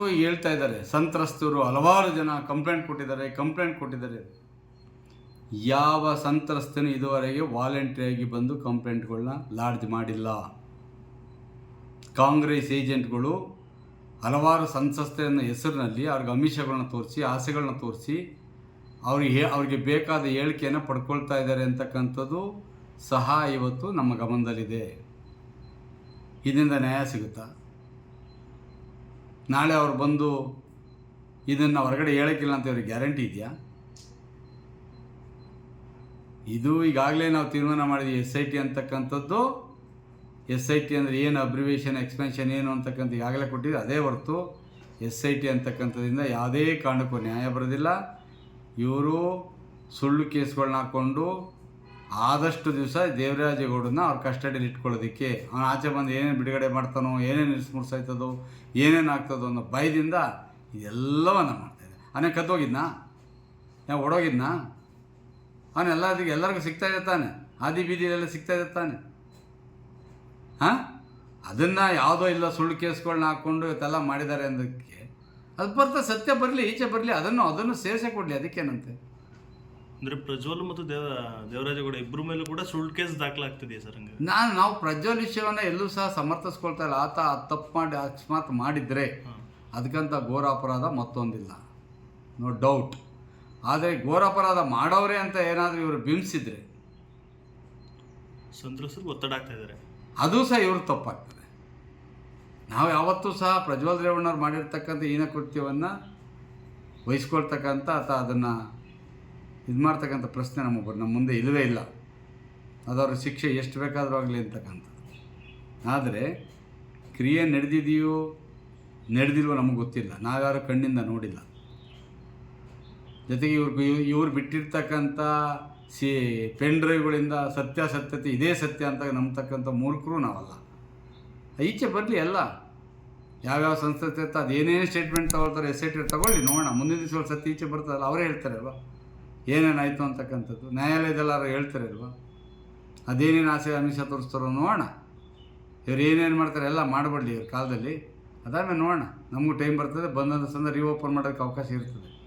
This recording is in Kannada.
ಹೇಳ್ತಾ ಇದ್ದಾರೆ, ಸಂತ್ರಸ್ತರು ಹಲವಾರು ಜನ ಕಂಪ್ಲೇಂಟ್ ಕೊಟ್ಟಿದ್ದಾರೆ ಕಂಪ್ಲೇಂಟ್ ಕೊಟ್ಟಿದ್ದಾರೆ. ಯಾವ ಸಂತ್ರಸ್ತನು ಇದುವರೆಗೆ ವಾಲಂಟ್ರಿಯಾಗಿ ಬಂದು ಕಂಪ್ಲೇಂಟ್ಗಳನ್ನ ಲಾಡ್ಜ್ ಮಾಡಿಲ್ಲ. ಕಾಂಗ್ರೆಸ್ ಏಜೆಂಟ್ಗಳು ಹಲವಾರು ಸಂತ್ರಸ್ತೆಯನ್ನು ಹೆಸರಿನಲ್ಲಿ ಅವ್ರಿಗೆ ಅಮಿಷಗಳನ್ನ ತೋರಿಸಿ, ಆಸೆಗಳನ್ನ ತೋರಿಸಿ, ಅವ್ರಿಗೆ ಅವ್ರಿಗೆ ಬೇಕಾದ ಹೇಳಿಕೆಯನ್ನು ಪಡ್ಕೊಳ್ತಾ ಇದ್ದಾರೆ ಅಂತಕ್ಕಂಥದ್ದು ಸಹ ಇವತ್ತು ನಮ್ಮ ಗಮನದಲ್ಲಿದೆ. ಇದರಿಂದ ನ್ಯಾಯ ಸಿಗುತ್ತಾ? ನಾಳೆ ಅವ್ರು ಬಂದು ಇದನ್ನು ಹೊರಗಡೆ ಹೇಳೋಕ್ಕಿಲ್ಲ ಅಂತ ಇವ್ರಿಗೆ ಗ್ಯಾರಂಟಿ ಇದೆಯಾ? ಇದು ಈಗಾಗಲೇ ನಾವು ತೀರ್ಮಾನ ಮಾಡಿದ್ವಿ ಎಸ್ ಐ ಟಿ ಅಂತಕ್ಕಂಥದ್ದು. ಎಸ್ ಐ ಟಿ ಅಂದರೆ ಏನು ಅಬ್ರಿವೇಷನ್ ಎಕ್ಸ್ಪೆನ್ಷನ್ ಏನು ಅಂತಕ್ಕಂಥ ಈಗಾಗಲೇ ಕೊಟ್ಟಿದ್ದು, ಅದೇ ಹೊರತು ಎಸ್ ಐ ಟಿ ಅಂತಕ್ಕಂಥದ್ರಿಂದ ಯಾವುದೇ ಕಾರಣಕ್ಕೂ ನ್ಯಾಯ ಬರೋದಿಲ್ಲ ಇವರು ಸುಳ್ಳು ಕೇಸ್ಗಳನ್ನ ಹಾಕ್ಕೊಂಡು ಆದಷ್ಟು ದಿವಸ ದೇವರಾಜೇಗೌಡನ ಅವ್ರ ಕಸ್ಟಡಿಯಲ್ಲಿ ಇಟ್ಕೊಳ್ಳೋದಕ್ಕೆ ಅವನ ಆಚೆ ಬಂದು ಏನೇನು ಬಿಡುಗಡೆ ಮಾಡ್ತಾನೋ, ಏನೇನು ನಿಸ್ಮೂರ್ಸಾಯ್ತದೋ ಏನೇನು ಆಗ್ತದೋ ಅನ್ನೋ ಭಯದಿಂದ ಇದೆಲ್ಲವನ್ನ ಮಾಡ್ತಾಯಿದ್ದೆ ಅವನೇ ಕದ್ದೋಗಿದ್ನಾ? ಯಾವ ಓಡೋಗಿದ್ನಾ? ಅವನು ಅದಕ್ಕೆ ಎಲ್ಲರಿಗೂ ಸಿಗ್ತಾ ತಾನೆ. ಹಾದಿ ಬೀದಿಲೆಲ್ಲ ಸಿಗ್ತಾ ತಾನೆ. ಹಾಂ? ಅದನ್ನು ಯಾವುದೋ ಇಲ್ಲ ಸುಳ್ಳು ಕೇಸ್ಗಳನ್ನ ಹಾಕ್ಕೊಂಡು ಇವತ್ತೆಲ್ಲ ಮಾಡಿದ್ದಾರೆ ಅನ್ನೋದಕ್ಕೆ ಅದು ಬರ್ತಾ ಸತ್ಯ ಬರಲಿ, ಈಚೆ ಬರಲಿ, ಅದನ್ನು ಅದನ್ನು ಸೇರಿಸೇ ಕೊಡಲಿ, ಅದಕ್ಕೇನಂತೆ? ಅಂದ್ರೆ ಪ್ರಜ್ವಲ್ ಮತ್ತು ದೇವ ದೇವರಾಜಗೌಡ ಇಬ್ಬರ ಮೇಲೂ ಕೂಡ ಸುಳ್ಳು ಕೇಸ್ ದಾಖಲಾಗ್ತಿದೆಯಾ ಸರ್ ಹಂಗೆ? ನಾನು ನಾವು ಪ್ರಜ್ವಲ್ ವಿಷಯವನ್ನು ಎಲ್ಲೂ ಸಹ ಸಮರ್ಥಿಸ್ಕೊಳ್ತಾ ಇಲ್ಲ. ಆತ ತಪ್ಪು ಮಾಡಿ ಅಕಸ್ಮಾತ್ ಮಾಡಿದರೆ ಅದಕ್ಕಂತ ಘೋರ ಅಪರಾಧ ಮತ್ತೊಂದಿಲ್ಲ. ನೋ ಡೌಟ್ ಆದರೆ ಘೋರ ಅಪರಾಧ ಮಾಡೋರೆ ಅಂತ ಏನಾದರೂ ಇವರು ಬಿಂಬಿಸಿದ್ರೆ ಸಂತ್ರಸ್ತರು ಒತ್ತಡ ಆಗ್ತಾ ಇದ್ದಾರೆ ಅದು ಸಹ ಇವರು ತಪ್ಪಾಗ್ತದೆ. ನಾವು ಯಾವತ್ತೂ ಸಹ ಪ್ರಜ್ವಲ್ ರೇವಣ್ಣವ್ರು ಮಾಡಿರ್ತಕ್ಕಂಥ ಹೀನ ಕೃತ್ಯವನ್ನು ವಹಿಸ್ಕೊಳ್ತಕ್ಕಂಥ ಅಥವಾ ಅದನ್ನು ಇದು ಮಾಡ್ತಕ್ಕಂಥ ಪ್ರಶ್ನೆ ನಮ್ಮ ನಮ್ಮ ಮುಂದೆ ಇಲ್ಲವೇ ಇಲ್ಲ. ಅದವ್ರ ಶಿಕ್ಷೆ ಎಷ್ಟು ಬೇಕಾದರೂ ಆಗಲಿ ಅಂತಕ್ಕಂಥದ್ದು. ಆದರೆ, ಕ್ರಿಯೆ ನಡೆದಿದೆಯೋ, ನಡೆದಿಲ್ವೋ ನಮಗೆ ಗೊತ್ತಿಲ್ಲ. ನಾವ್ಯಾರು ಕಣ್ಣಿಂದ ನೋಡಿಲ್ಲ. ಜೊತೆಗೆ ಇವ್ರಿಗೆ ಇವ್ರು ಬಿಟ್ಟಿರ್ತಕ್ಕಂಥ ಸಿ ಪೆನ್ ಡ್ರೈವ್ಗಳಿಂದ ಸತ್ಯಾಸತ್ಯತೆ ಇದೇ ಸತ್ಯ ಅಂತ ನಂಬ್ತಕ್ಕಂಥ ಮೂರ್ಖರು ನಾವಲ್ಲ. ಈಚೆ ಬರಲಿ ಎಲ್ಲ. ಯಾವ್ಯಾವ ಸಂಸ್ಥೆ ಇರ್ತಾ ಅದೇನೇನು ಸ್ಟೇಟ್ಮೆಂಟ್ ತಗೊಳ್ತಾರೆ ಎಸ್ ಐ ತಗೊಳ್ಳಿ, ನೋಡೋಣ. ಮುಂದಿನ ದಿವಸ ಸತ್ಯ ಈಚೆ ಬರ್ತದಲ್ಲ, ಅವರೇ ಹೇಳ್ತಾರೆ ಅಲ್ವಾ ಏನೇನಾಯಿತು ಅಂತಕ್ಕಂಥದ್ದು? ನ್ಯಾಯಾಲಯದಲ್ಲಾರು ಹೇಳ್ತಾರೆ ಅಲ್ವಾ? ಅದೇನೇನು ಆಸೆ ಅನಿಸ ತೋರಿಸ್ತಾರೋ ನೋಡೋಣ. ಇವ್ರು ಏನೇನು ಮಾಡ್ತಾರೆ ಎಲ್ಲ ಮಾಡಬೇಡಿ ಇವ್ರ ಕಾಲದಲ್ಲಿ. ಅದಾದ್ಮೇಲೆ ನೋಡೋಣ. ನಮಗೂ ಟೈಮ್ ಬರ್ತದೆ ಬಂದಂಥ ಸಂದರ್ಭ ರೀಓಪನ್ ಮಾಡೋಕ್ಕೆ ಅವಕಾಶ ಇರ್ತದೆ.